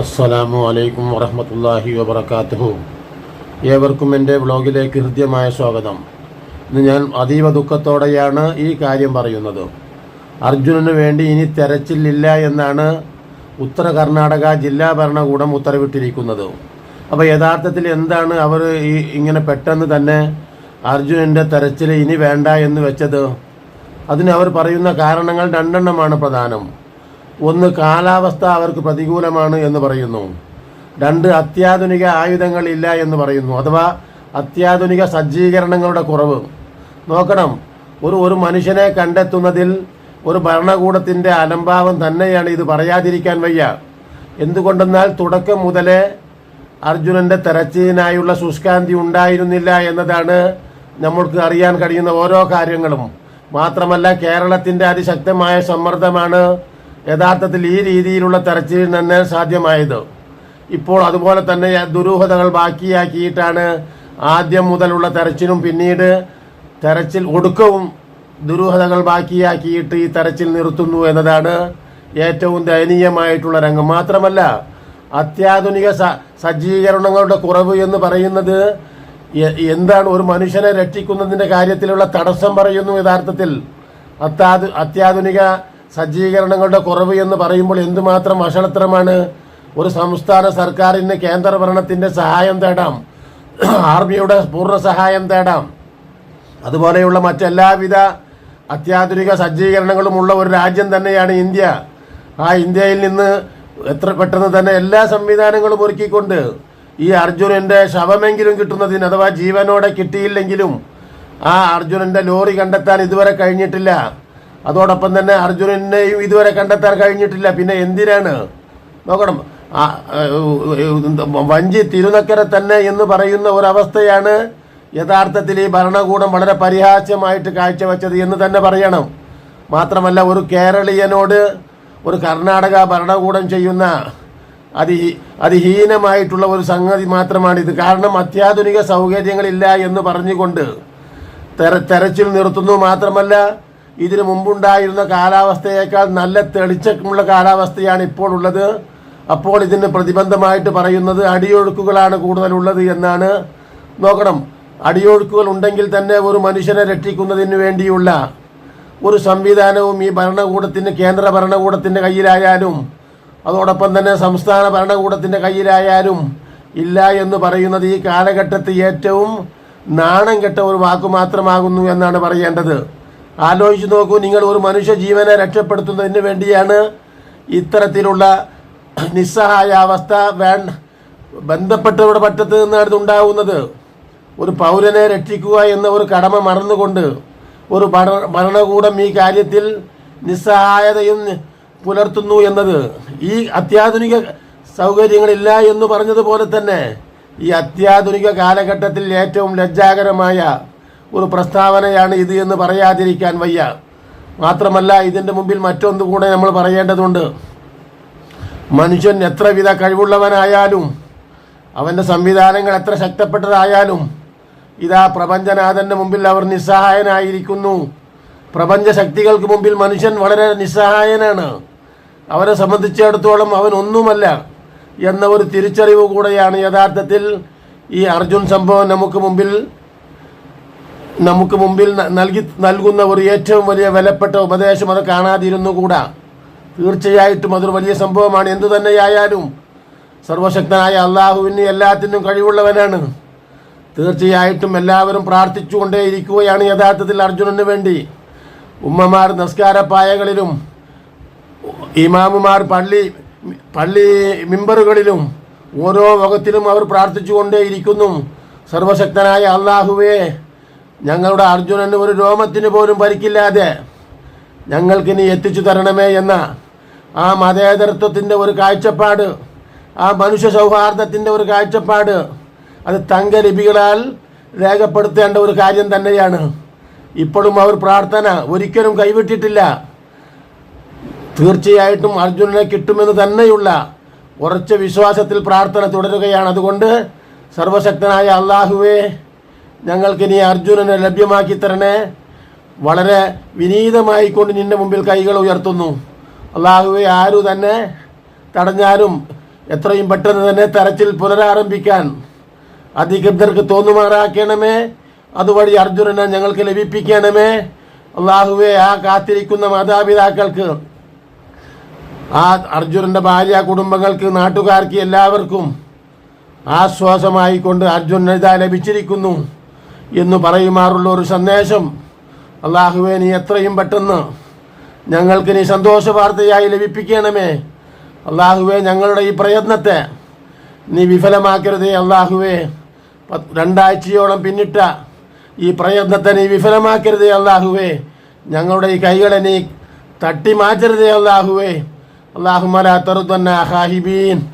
അസ്സലാമു അലൈക്കും വറഹമത്തല്ലാഹി വബർക്കാത്തുഹു ഏവർക്കും എന്റെ വ്ളോഗിലേക്ക് ഹൃദ്യമായ സ്വാഗതം. ഇന്ന് ഞാൻ അതീവ ദുഃഖത്തോടെയാണ് ഈ കാര്യം പറയുന്നത്. അർജുനന് വേണ്ടി ഇനി തെരച്ചിലില്ല എന്നാണ് ഉത്തര കർണാടക ജില്ലാ ഭരണകൂടം ഉത്തരവിട്ടിരിക്കുന്നത്. അപ്പോൾ യഥാർത്ഥത്തിൽ എന്താണ് അവർ ഈ ഇങ്ങനെ പെട്ടെന്ന് തന്നെ അർജുനന്റെ തെരച്ചിൽ ഇനി വേണ്ട എന്ന് വെച്ചത്? അതിന് അവർ പറയുന്ന കാരണങ്ങൾ രണ്ടെണ്ണമാണ് പ്രധാനം. ഒന്ന് കാലാവസ്ഥ അവർക്ക് പ്രതികൂലമാണ് എന്ന് പറയുന്നു. രണ്ട് അത്യാധുനിക ആയുധങ്ങൾ ഇല്ല എന്ന് പറയുന്നു. അഥവാ അത്യാധുനിക സജ്ജീകരണങ്ങളുടെ കുറവ്. നോക്കണം ഒരു ഒരു മനുഷ്യനെ കണ്ടെത്തുന്നതിൽ ഒരു ഭരണകൂടത്തിന്റെ അലംഭാവം തന്നെയാണ് ഇത് പറയാതിരിക്കാൻ വയ്യ. എന്തുകൊണ്ടെന്നാൽ തുടക്കം മുതലേ അർജുനന്റെ തെരച്ചിലിനായുള്ള ശുഷ്കാന്തി ഉണ്ടായിരുന്നില്ല എന്നതാണ് നമ്മൾക്ക് അറിയാൻ കഴിയുന്ന ഓരോ കാര്യങ്ങളും. മാത്രമല്ല കേരളത്തിന്റെ അതിശക്തമായ സമ്മർദ്ദമാണ് യഥാർത്ഥത്തിൽ ഈ രീതിയിലുള്ള തെരച്ചിലിൽ തന്നെ സാധ്യമായത്. ഇപ്പോൾ അതുപോലെ തന്നെ ദുരൂഹതകൾ ബാക്കിയാക്കിയിട്ടാണ് ആദ്യം മുതലുള്ള തെരച്ചിലും പിന്നീട് തെരച്ചിൽ ഒടുക്കവും ദുരൂഹതകൾ ബാക്കിയാക്കിയിട്ട് ഈ തെരച്ചിൽ നിർത്തുന്നു എന്നതാണ് ഏറ്റവും ദയനീയമായിട്ടുള്ള രംഗം. മാത്രമല്ല അത്യാധുനിക സജ്ജീകരണങ്ങളുടെ കുറവ് എന്ന് പറയുന്നത് എന്താണ് ഒരു മനുഷ്യനെ രക്ഷിക്കുന്നതിന്റെ കാര്യത്തിലുള്ള തടസ്സം പറയുന്നു യഥാർത്ഥത്തിൽ. അത്യാധു അത്യാധുനിക സജ്ജീകരണങ്ങളുടെ കുറവ് എന്ന് പറയുമ്പോൾ എന്തുമാത്രം വഷളത്തരമാണ്? ഒരു സംസ്ഥാന സർക്കാരിന് കേന്ദ്ര ഭരണത്തിന്റെ സഹായം തേടാം. ആർമിയുടെ പൂർണ സഹായം തേടാം. അതുപോലെയുള്ള മറ്റെല്ലാവിധ അത്യാധുനിക സജ്ജീകരണങ്ങളുമുള്ള ഒരു രാജ്യം തന്നെയാണ് ഇന്ത്യ. ആ ഇന്ത്യയിൽ നിന്ന് എത്ര പെട്ടെന്ന് തന്നെ എല്ലാ സംവിധാനങ്ങളും ഒരുക്കിക്കൊണ്ട് ഈ അർജുനന്റെ ശവമെങ്കിലും കിട്ടുന്നതിന് അഥവാ ജീവനോടെ കിട്ടിയില്ലെങ്കിലും ആ അർജുനന്റെ ലോറി കണ്ടെത്താൻ ഇതുവരെ കഴിഞ്ഞിട്ടില്ല. അതോടൊപ്പം തന്നെ അർജുനനെയും ഇതുവരെ കണ്ടെത്താൻ കഴിഞ്ഞിട്ടില്ല. പിന്നെ എന്തിനാണ്? നോക്കണം. വഞ്ചി തിരുനക്കര തന്നെ എന്ന് പറയുന്ന ഒരവസ്ഥയാണ് യഥാർത്ഥത്തിൽ ഈ ഭരണകൂടം വളരെ പരിഹാസ്യമായിട്ട് കാഴ്ചവെച്ചത് എന്ന് തന്നെ പറയണം. മാത്രമല്ല ഒരു കേരളീയനോട് ഒരു കർണാടക ഭരണകൂടം ചെയ്യുന്ന അതി അതിഹീനമായിട്ടുള്ള ഒരു സംഗതി മാത്രമാണിത് കാരണം അത്യാധുനിക സൗകര്യങ്ങളില്ല എന്ന് പറഞ്ഞുകൊണ്ട് തെര തെരച്ചിൽ നിർത്തുന്നു. മാത്രമല്ല ഇതിനു മുമ്പുണ്ടായിരുന്ന കാലാവസ്ഥയേക്കാൾ നല്ല തെളിച്ചമുള്ള കാലാവസ്ഥയാണ് ഇപ്പോൾ ഉള്ളത് അപ്പോൾ ഇതിന് പ്രതിബന്ധമായിട്ട് പറയുന്നത് അടിയൊഴുക്കുകളാണ് കൂടുതലുള്ളത് എന്നാണ്. നോക്കണം. അടിയൊഴുക്കുകൾ ഉണ്ടെങ്കിൽ തന്നെ ഒരു മനുഷ്യനെ രക്ഷിക്കുന്നതിന് വേണ്ടിയുള്ള ഒരു സംവിധാനവും ഈ ഭരണകൂടത്തിന് കേന്ദ്ര ഭരണകൂടത്തിന്റെ കയ്യിലായാലും അതോടൊപ്പം തന്നെ സംസ്ഥാന ഭരണകൂടത്തിന്റെ കയ്യിലായാലും ഇല്ല എന്ന് പറയുന്നത് ഈ കാലഘട്ടത്തിൽ ഏറ്റവും നാണം കെട്ട ഒരു വാക്ക് മാത്രമാകുന്നു എന്നാണ് പറയേണ്ടത്. ആലോചിച്ച് നോക്കൂ നിങ്ങൾ ഒരു മനുഷ്യ ജീവനെ രക്ഷപ്പെടുത്തുന്നതിന് വേണ്ടിയാണ് ഇത്തരത്തിലുള്ള നിസ്സഹായാവസ്ഥ വേണ്ട ബന്ധപ്പെട്ടവരുടെ പറ്റത്ത് നിന്നാണ് ഉണ്ടാവുന്നത്. ഒരു പൗരനെ രക്ഷിക്കുക എന്ന ഒരു കടമ മറന്നുകൊണ്ട് ഒരു ഭരണ- ഭരണകൂടം ഈ കാര്യത്തിൽ നിസ്സഹായതയും പുലർത്തുന്നു എന്നത്. ഈ അത്യാധുനിക സൗകര്യങ്ങളില്ല എന്ന് പറഞ്ഞതുപോലെ തന്നെ ഈ അത്യാധുനിക കാലഘട്ടത്തിൽ ഏറ്റവും ലജ്ജാകരമായ ഒരു പ്രസ്താവനയാണ് ഇത് എന്ന് പറയാതിരിക്കാൻ വയ്യ. മാത്രമല്ല ഇതിന്റെ മുമ്പിൽ മറ്റൊന്നു കൂടെ നമ്മൾ പറയേണ്ടതുണ്ട്. മനുഷ്യൻ എത്ര വിധ കഴിവുള്ളവനായാലും അവന്റെ സംവിധാനങ്ങൾ എത്ര ശക്തപ്പെട്ടതായാലും ഇതാ പ്രപഞ്ചനാഥന്റെ മുമ്പിൽ അവർ നിസ്സഹായനായിരിക്കുന്നു. പ്രപഞ്ച ശക്തികൾക്ക് മുമ്പിൽ മനുഷ്യൻ വളരെ നിസ്സഹായനാണ്. അവരെ സംബന്ധിച്ചിടത്തോളം അവൻ ഒന്നുമല്ല എന്ന ഒരു തിരിച്ചറിവ് കൂടെയാണ് യഥാർത്ഥത്തിൽ ഈ അർജുൻ സംഭവം നമുക്ക് മുമ്പിൽ നമുക്ക് മുമ്പിൽ നൽകി നൽകുന്ന ഒരു ഏറ്റവും വലിയ വിലപ്പെട്ട ഉപദേശം അത് കാണാതിരുന്നുകൂടാ തീർച്ചയായിട്ടും അതൊരു വലിയ സംഭവമാണ്. എന്തു തന്നെയായാലും സർവശക്തനായ അള്ളാഹുവിന് എല്ലാത്തിനും കഴിവുള്ളവനാണ്. തീർച്ചയായിട്ടും എല്ലാവരും പ്രാർത്ഥിച്ചുകൊണ്ടേയിരിക്കുകയാണ് യഥാർത്ഥത്തിൽ അർജുനന് വേണ്ടി. ഉമ്മമാർ നമസ്കാരപ്പായകളിലും ഇമാമുമാർ പള്ളി പള്ളി മിമ്പറുകളിലും ഓരോ വകത്തിലും അവർ പ്രാർത്ഥിച്ചുകൊണ്ടേയിരിക്കുന്നു. സർവശക്തനായ അള്ളാഹുവേ ഞങ്ങളുടെ അർജുനന് ഒരു രോമത്തിന് പോലും പരിക്കില്ലാതെ ഞങ്ങൾക്ക് ഇനി എത്തിച്ചു തരണമേ എന്ന ആ മതേതരത്വത്തിന്റെ ഒരു കാഴ്ചപ്പാട് ആ മനുഷ്യ സൗഹാർദ്ദത്തിന്റെ ഒരു കാഴ്ചപ്പാട് അത് തങ്കലിപികളാൽ രേഖപ്പെടുത്തേണ്ട ഒരു കാര്യം തന്നെയാണ്. ഇപ്പോഴും അവർ പ്രാർത്ഥന ഒരിക്കലും കൈവിട്ടിട്ടില്ല. തീർച്ചയായിട്ടും അർജുനനെ കിട്ടുമെന്ന് തന്നെയുള്ള ഉറച്ച വിശ്വാസത്തിൽ പ്രാർത്ഥന തുടരുകയാണ്. അതുകൊണ്ട് സർവശക്തനായ അള്ളാഹുവേ ഞങ്ങൾക്ക് ഇനി അർജുനനെ ലഭ്യമാക്കി തരണേ. വളരെ വിനീതമായി കൊണ്ട് നിന്റെ മുമ്പിൽ കൈകൾ ഉയർത്തുന്നു. അള്ളാഹുവെ ആരു തന്നെ തടഞ്ഞാലും എത്രയും പെട്ടെന്ന് തന്നെ തെരച്ചിൽ പുനരാരംഭിക്കാൻ അധികൃതർക്ക് തോന്നുമാറാക്കണമേ. അതുവഴി അർജുനനെ ഞങ്ങൾക്ക് ലഭിപ്പിക്കണമേ. അള്ളാഹുവെ ആ കാത്തിരിക്കുന്ന മാതാപിതാക്കൾക്ക് ആ അർജുനന്റെ ഭാര്യ കുടുംബങ്ങൾക്ക് നാട്ടുകാർക്ക് എല്ലാവർക്കും ആശ്വാസമായിക്കൊണ്ട് അർജുനന് ഇതാ ലഭിച്ചിരിക്കുന്നു. എന്ന് പറയുമാറുള്ള ഒരു സന്ദേശം. അള്ളാഹുവെ നീ എത്രയും പെട്ടെന്ന് ഞങ്ങൾക്ക് നീ സന്തോഷ വാർത്തയായി ലഭിപ്പിക്കണമേ. അള്ളാഹുവെ ഞങ്ങളുടെ ഈ പ്രയത്നത്തെ നീ വിഫലമാക്കരുതേ അള്ളാഹുവെ. രണ്ടാഴ്ചയോളം പിന്നിട്ട ഈ പ്രയത്നത്തെ നീ വിഫലമാക്കരുതേ അള്ളാഹുവേ. ഞങ്ങളുടെ ഈ കൈകളെ നീ തട്ടി മാറ്റരുതേ അള്ളാഹുവേ അള്ളാഹുമല തറുതന്ന ഹാഹിബീൻ.